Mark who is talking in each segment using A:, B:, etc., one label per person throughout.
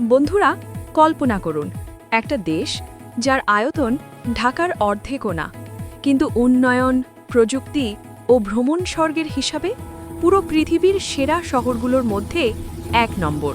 A: বন্ধুরা, কল্পনা করুন, একটা দেশ যার আয়তন ঢাকার অর্ধেকও না কিন্তু উন্নয়ন, প্রযুক্তি ও ভ্রমণ স্বর্গের হিসাবে পুরো পৃথিবীর সেরা শহরগুলোর মধ্যে এক নম্বর।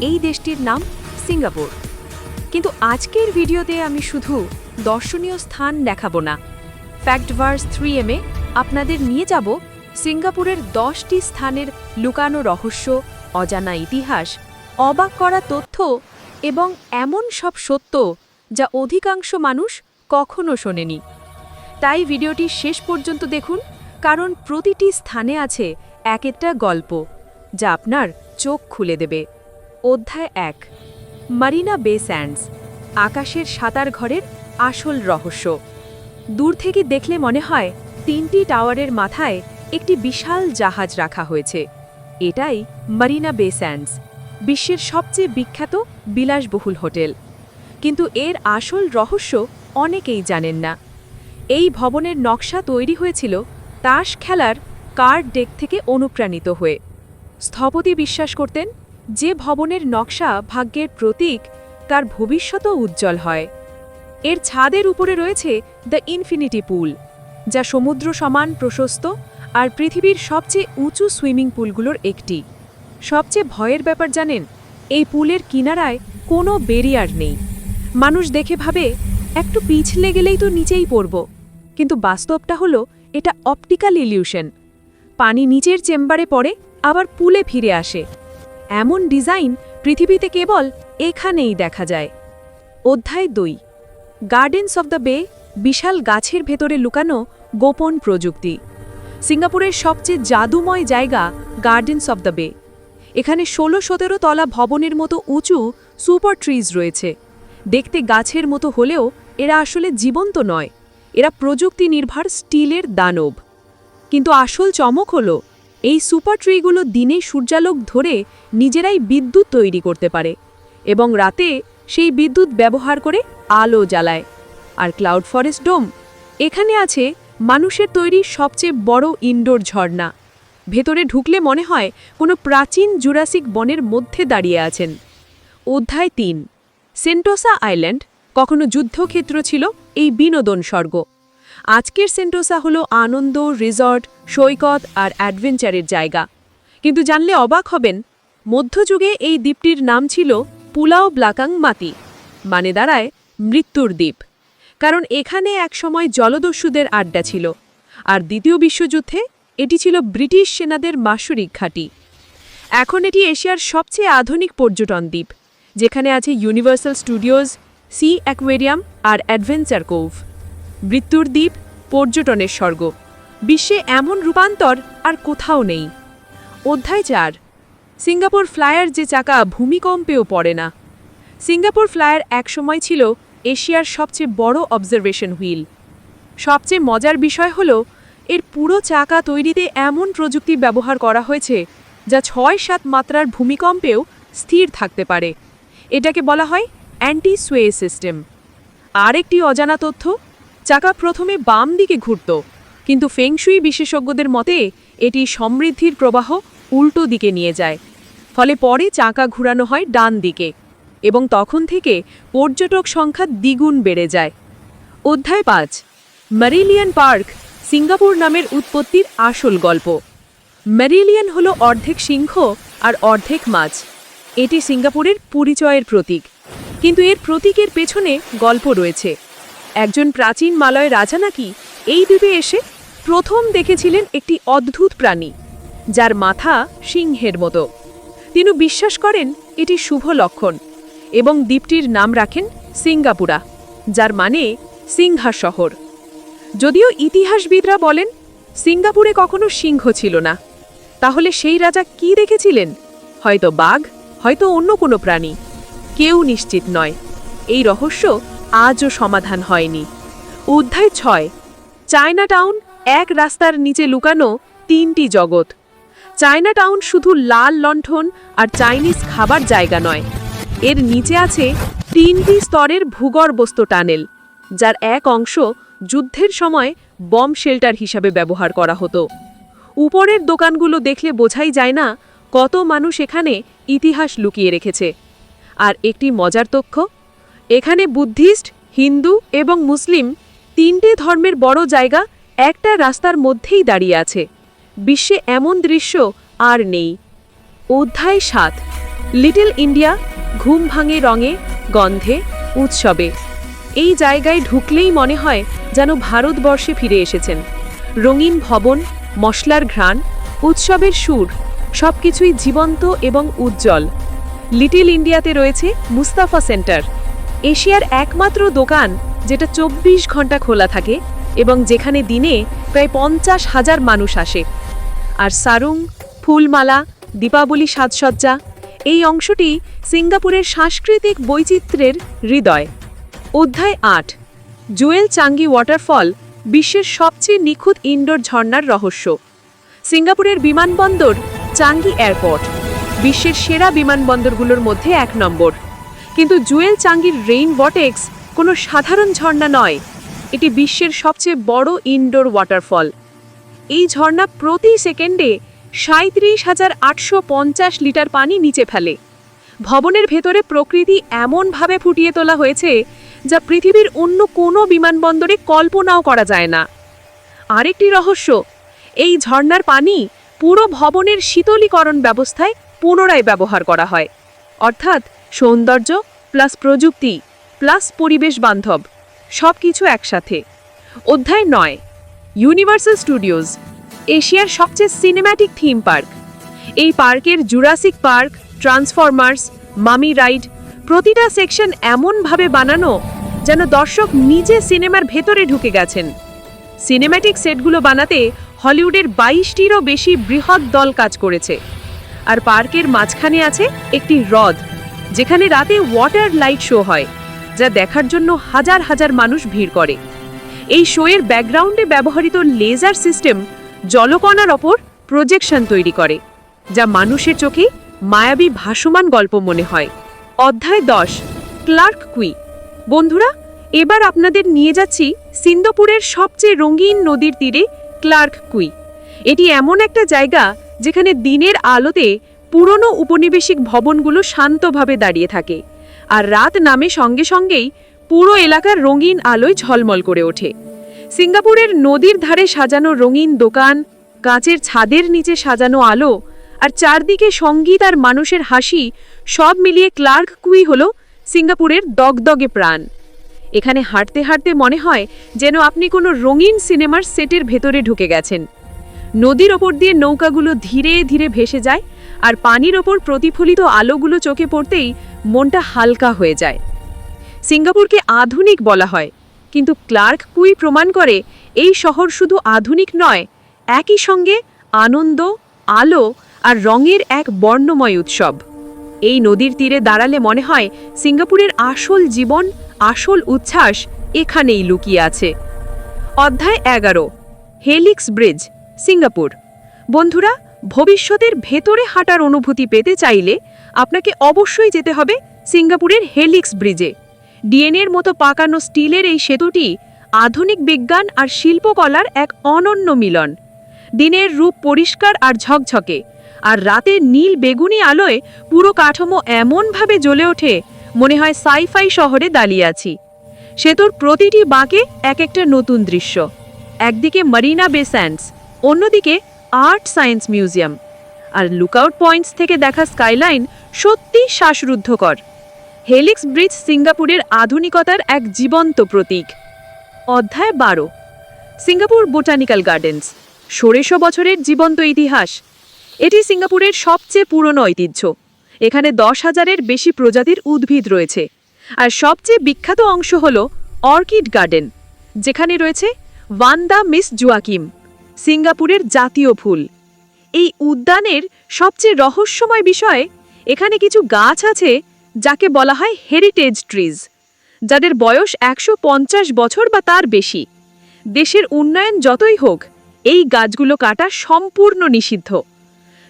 A: এই দেশটির নাম সিঙ্গাপুর। কিন্তু আজকের ভিডিওতে আমি শুধু দর্শনীয় স্থান দেখাবো না। ফ্যাক্টভার্স থ্রি এমে আপনাদের নিয়ে যাব সিঙ্গাপুরের দশটি স্থানের লুকানো রহস্য, অজানা ইতিহাস অবাক করা তথ্য এবং এমন সব সত্য যা অধিকাংশ মানুষ কখনো শোনেনি। তাই ভিডিওটি শেষ পর্যন্ত দেখুন, কারণ প্রতিটি স্থানে আছে এক একটা গল্প যা আপনার চোখ খুলে দেবে। অধ্যায় এক, মারিনা বে স্যান্ডস, আকাশের সাঁতার ঘরের আসল রহস্য। দূর থেকে দেখলে মনে হয়, তিনটি টাওয়ারের মাথায় একটি বিশাল জাহাজ রাখা হয়েছে। এটাই মারিনা বে স্যান্ডস। বিশ্বের সবচেয়ে বিখ্যাত বিলাসবহুল হোটেল। কিন্তু এর আসল রহস্য অনেকেই জানেন না। এই ভবনের নকশা তৈরি হয়েছিল তাস খেলার কার্ড ডেক থেকে অনুপ্রাণিত হয়ে। স্থপতি বিশ্বাস করতেন, যে ভবনের নকশা ভাগ্যের প্রতীক, তার ভবিষ্যতও উজ্জ্বল হয়। এর ছাদের উপরে রয়েছে দ্য ইনফিনিটি পুল, যা সমুদ্র সমান প্রশস্ত আর পৃথিবীর সবচেয়ে উঁচু সুইমিং পুলগুলোর একটি। সবচেয়ে ভয়ের ব্যাপার জানেন, এই পুলের কিনারায় কোনো বেরিয়ার নেই। মানুষ দেখে ভাবে, একটু পিছলে গেলেই তো নিচেই পড়ব। কিন্তু বাস্তবটা হলো, এটা অপটিক্যাল ইলিউশন। পানি নিচের চেম্বারে পড়ে, আবার পুলে ফিরে আসে। এমন ডিজাইন পৃথিবীতে কেবল এখানেই দেখা যায়। অধ্যায় দুই। গার্ডেন্স অব দ্য বে, বিশাল গাছের ভেতরে লুকানো গোপন প্রযুক্তি। সিঙ্গাপুরের সবচেয়ে জাদুময় জায়গা গার্ডেন্স অব দ্য বে। এখানে ষোলো সতেরো তলা ভবনের মতো উঁচু সুপার ট্রিজ রয়েছে। দেখতে গাছের মতো হলেও এরা আসলে জীবন্ত নয়। এরা প্রযুক্তি নির্ভর স্টিলের দানব। কিন্তু আসল চমক হলো, এই সুপার ট্রিগুলো দিনে সূর্যালোক ধরে নিজেরাই বিদ্যুৎ তৈরি করতে পারে এবং রাতে সেই বিদ্যুৎ ব্যবহার করে আলো জ্বালায়। আর ক্লাউড ফরেস্ট ডোম, এখানে আছে মানুষের তৈরি সবচেয়ে বড় ইনডোর ঝর্ণা। ভেতরে ঢুকলে মনে হয় কোনো প্রাচীন জুরাসিক বনের মধ্যে দাঁড়িয়ে আছেন। অধ্যায় তিন। সেন্টোসা আইল্যান্ড কখনো যুদ্ধক্ষেত্র ছিল এই বিনোদন স্বর্গ। আজকের সেন্টোসা হলো আনন্দ, রিসর্ট, সৈকত আর অ্যাডভেঞ্চারের জায়গা। কিন্তু জানলে অবাক হবেন, মধ্যযুগে এই দ্বীপটির নাম ছিল পুলাও ব্লাকাং মাতি মানে দাঁড়ায় মৃত্যুর দ্বীপ। কারণ এখানে একসময় জলদস্যুদের আড্ডা ছিল। আর দ্বিতীয় বিশ্বযুদ্ধে এটি ছিল ব্রিটিশ সেনাদের মাসুরিক ঘাঁটি। এখন এটি এশিয়ার সবচেয়ে আধুনিক পর্যটন দ্বীপ, যেখানে আছে ইউনিভার্সাল স্টুডিওজ সি অ্যাকোয়ারিয়াম আর অ্যাডভেঞ্চার কোভ। মৃত্যুর দ্বীপ পর্যটনের স্বর্গ। বিশ্বে এমন রূপান্তর আর কোথাও নেই। অধ্যায় চার। সিঙ্গাপুর ফ্লায়ার যে চাকা ভূমিকম্পেও পড়ে না। সিঙ্গাপুর ফ্লায়ার একসময় ছিল এশিয়ার সবচেয়ে বড় অবজারভেশন হুইল। সবচেয়ে মজার বিষয় হল এর পুরো চাকা তৈরিতে এমন প্রযুক্তি ব্যবহার করা হয়েছে যা ছয় সাত মাত্রার ভূমিকম্পেও স্থির থাকতে পারে। এটাকে বলা হয় অ্যান্টি সুয়ে সিস্টেম। আরেকটি অজানা তথ্য, চাকা প্রথমে বাম দিকে ঘুরত, কিন্তু ফেংশুই বিশেষজ্ঞদের মতে এটি সমৃদ্ধির প্রবাহ উল্টো দিকে নিয়ে যায়। ফলে পরে চাকা ঘুরানো হয় ডান দিকে এবং তখন থেকে পর্যটক সংখ্যা দ্বিগুণ বেড়ে যায়। অধ্যায় পাঁচ। ম্যারিলিয়ান পার্ক সিঙ্গাপুর নামের উৎপত্তির আসল গল্প। ম্যারিলিয়ান হল অর্ধেক সিংহ আর অর্ধেক মাছ। এটি সিঙ্গাপুরের পরিচয়ের প্রতীক। কিন্তু এর প্রতীকের পেছনে গল্প রয়েছে। একজন প্রাচীন মালয় রাজা নাকি এই দ্বীপে এসে প্রথম দেখেছিলেন একটি অদ্ভুত প্রাণী, যার মাথা সিংহের মতো। তিনি বিশ্বাস করেন এটি শুভ লক্ষণ এবং দ্বীপটির নাম রাখেন সিঙ্গাপুরা, যার মানে সিংহা শহর যদিও ইতিহাসবিদরা বলেন, সিঙ্গাপুরে কখনো সিংহ ছিল না। তাহলে সেই রাজা কি দেখেছিলেন? হয়তো বাঘ, হয়তো অন্য কোনো প্রাণী। কেউ নিশ্চিত নয়। এই রহস্য আজও সমাধান হয়নি। অধ্যায় ছয় চায়না টাউন এক রাস্তার নিচে লুকানো তিনটি জগৎ। চায়না টাউন শুধু লাল লণ্ঠন আর চাইনিজ খাবার জায়গা নয়। এর নিচে আছে তিনটি স্তরের ভূগর্ভস্থ টানেল, যার এক অংশ যুদ্ধের সময় বম শেল্টার হিসাবে ব্যবহার করা হতো। উপরের দোকানগুলো দেখলে বোঝাই যায় না কত মানুষ এখানে ইতিহাস লুকিয়ে রেখেছে। আর একটি মজার তথ্য, এখানে বুদ্ধিস্ট, হিন্দু এবং মুসলিম তিনটে ধর্মের বড় জায়গা একটা রাস্তার মধ্যেই দাঁড়িয়ে আছে। বিশ্বে এমন দৃশ্য আর নেই। অধ্যায় সাত, লিটল ইন্ডিয়া, ঘুম ভাঙে রঙে, গন্ধে, উৎসবে। এই জায়গায় ঢুকলেই মনে হয় যেন ভারতবর্ষে ফিরে এসেছেন। রঙিন ভবন, মশলার ঘ্রাণ, উৎসবের সুর, সবকিছুই জীবন্ত এবং উজ্জ্বল। লিটিল ইন্ডিয়াতে রয়েছে মুস্তাফা সেন্টার, এশিয়ার একমাত্র দোকান যেটা চব্বিশ ঘণ্টা খোলা থাকে এবং যেখানে দিনে প্রায় পঞ্চাশ হাজার মানুষ আসে। আর সারুং, ফুলমালা, দীপাবলি সাজসজ্জা, এই অংশটি সিঙ্গাপুরের সাংস্কৃতিক বৈচিত্র্যের হৃদয়। অধ্যায় আট, জুয়েল চাঙ্গি ওয়াটারফল, বিশ্বের সবচেয়ে নিখুঁত ইনডোর ঝর্ণার রহস্য। সিঙ্গাপুরের বিমানবন্দর, চাঙ্গি এয়ারপোর্ট, বিশ্বের সেরা বিমানবন্দরগুলোর মধ্যে এক নম্বর। কিন্তু জুয়েল চাঙ্গির রেইন বটেক্স কোনো সাধারণ ঝর্ণা নয়, এটি বিশ্বের সবচেয়ে বড় ইনডোর ওয়াটারফল। এই ঝর্ণা প্রতি সেকেন্ডে সাঁত্রিশ হাজার আটশো পঞ্চাশ লিটার পানি নিচে ফেলে। ভবনের ভেতরে প্রকৃতি এমনভাবে ফুটিয়ে তোলা হয়েছে যা পৃথিবীর অন্য কোনো বিমানবন্দরে কল্পনাও করা যায় না। আরেকটি রহস্য, এই ঝর্ণার পানি পুরো ভবনের শীতলীকরণ ব্যবস্থায় পুনরায় ব্যবহার করা হয়। অর্থাৎ সৌন্দর্য প্লাস প্রযুক্তি প্লাস পরিবেশ বান্ধব সব কিছু একসাথে। অধ্যায় নয় ইউনিভার্সাল স্টুডিওজ এশিয়ার সবচেয়ে সিনেম্যাটিক থিম পার্ক এই পার্কের Jurassic Park Transformers mummy ride প্রতিটা সেকশন এমনভাবে বানানো যেন দর্শক নিজে সিনেমার ভেতরে ঢুকে গেছেন। সিনেম্যাটিক সেটগুলো বানাতে হলিউডের বাইশটিরও বেশি বৃহৎ দল কাজ করেছে। আর পার্কের মাঝখানে আছে একটি হ্রদ, যেখানে রাতে ওয়াটার লাইট শো হয়, যা দেখার জন্য হাজার হাজার মানুষ ভিড় করে। এই শোয়ের ব্যাকগ্রাউন্ডে ব্যবহৃত লেজার সিস্টেম জলকণার ওপর প্রজেকশন তৈরি করে, যা মানুষের চোখে মায়াবী ভাসমান গল্প মনে হয়। অধ্যায় দশ, ক্লার্ক কুই। বন্ধুরা, এবার আপনাদের নিয়ে যাচ্ছি সিন্দপুরের সবচেয়ে রঙিন নদীর তীরে ক্লার্ক কুই। এটি এমন একটা জায়গা যেখানে দিনের আলোতে পুরনো উপনিবেশিক ভবনগুলো শান্তভাবে দাঁড়িয়ে থাকে আর রাত নামে সঙ্গে সঙ্গেই পুরো এলাকার রঙিন আলোয় ঝলমল করে ওঠে। সিঙ্গাপুরের নদীর ধারে সাজানো রঙিন দোকান, কাঁচের ছাদের নিচে সাজানো আলো আর চারদিকে সংগীত আর মানুষের হাসি সব মিলিয়ে ক্লার্ক কুই হল সিঙ্গাপুরের দগদগে প্রাণ। এখানে হাঁটতে হাঁটতে মনে হয় যেন আপনি কোনো রঙিন সিনেমার সেটের ভেতরে ঢুকে গেছেন। নদীর ওপর দিয়ে নৌকাগুলো ধীরে ধীরে ভেসে যায় আর পানির ওপর প্রতিফলিত আলোগুলো চোখে পড়তেই মনটা হালকা হয়ে যায়। সিঙ্গাপুরকে আধুনিক বলা হয়, কিন্তু ক্লার্ক কুই প্রমাণ করে এই শহর শুধু আধুনিক নয়, একই সঙ্গে আনন্দ, আলো আর রঙের এক বর্ণময় উৎসব। এই নদীর তীরে দাঁড়ালে মনে হয় সিঙ্গাপুরের আসল জীবন, আসল উচ্ছ্বাস এখানেই লুকিয়ে আছে। অধ্যায় এগারো, হেলিক্স ব্রিজ, সিঙ্গাপুর। বন্ধুরা, ভবিষ্যতের ভেতরে হাঁটার অনুভূতি পেতে চাইলে আপনাকে অবশ্যই যেতে হবে সিঙ্গাপুরের হেলিক্স ব্রিজে। ডিএনএর মতো পাকানো স্টিলের এই সেতুটি আধুনিক বিজ্ঞান আর শিল্পকলার এক অনন্য মিলন। দিনের রূপ পরিষ্কার আর ঝকঝকে। আর রাতে নীল বেগুনি আলোয় পুরো কাঠামো এমনভাবে জ্বলে ওঠে, মনে হয় সাইফাই শহরে দাঁড়িয়ে আছি। সেতুর প্রতিটি বাঁকে এক একটা নতুন দৃশ্য। একদিকে মারিনা বে স্যান্ডস অন্যদিকে আর্ট সায়েন্স মিউজিয়াম। আর লুকআউট পয়েন্টস থেকে দেখা স্কাইলাইন সত্যি শ্বাসরুদ্ধকর। হেলিক্স ব্রিজ সিঙ্গাপুরের আধুনিকতার এক জীবন্ত প্রতীক। অধ্যায় বারো। সিঙ্গাপুর বোটানিক্যাল গার্ডেন্স, ষোড়শো বছরের জীবন্ত ইতিহাস। এটি সিঙ্গাপুরের সবচেয়ে পুরনো ঐতিহ্য। এখানে দশ হাজারের বেশি প্রজাতির উদ্ভিদ রয়েছে। আর সবচেয়ে বিখ্যাত অংশ হল অর্কিড গার্ডেন, যেখানে রয়েছে ওয়ান্দা মিস জুয়াকিম, সিঙ্গাপুরের জাতীয় ফুল। এই উদ্যানের সবচেয়ে রহস্যময় বিষয়, এখানে কিছু গাছ আছে যাকে বলা হয় হেরিটেজ ট্রিজ যাদের বয়স একশো পঞ্চাশ বছর বা তার বেশি। দেশের উন্নয়ন যতই হোক, এই গাছগুলো কাটা সম্পূর্ণ নিষিদ্ধ।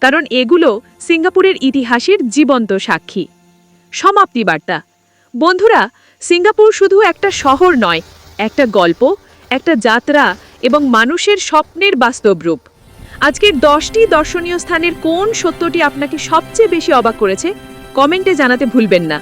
A: কারণ এগুলো সিঙ্গাপুরের ইতিহাসের জীবন্ত সাক্ষী। সমাপ্তি বার্তা। বন্ধুরা, সিঙ্গাপুর শুধু একটা শহর নয়, একটা গল্প, একটা যাত্রা এবং মানুষের স্বপ্নের বাস্তব রূপ। আজকের দশটি দর্শনীয় স্থানের কোন সত্যটি আপনাকে সবচেয়ে বেশি অবাক করেছে, কমেন্টে জানাতে ভুলবেন না।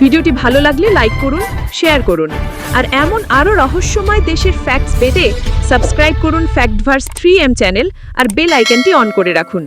A: ভিডিওটি ভালো লাগলে লাইক করুন, শেয়ার করুন। আর এমন আরও রহস্যময় দেশের ফ্যাক্টস পেতে সাবস্ক্রাইব করুন ফ্যাক্টভার্স থ্রি এম চ্যানেল আর বেল আইকনটি অন করে রাখুন।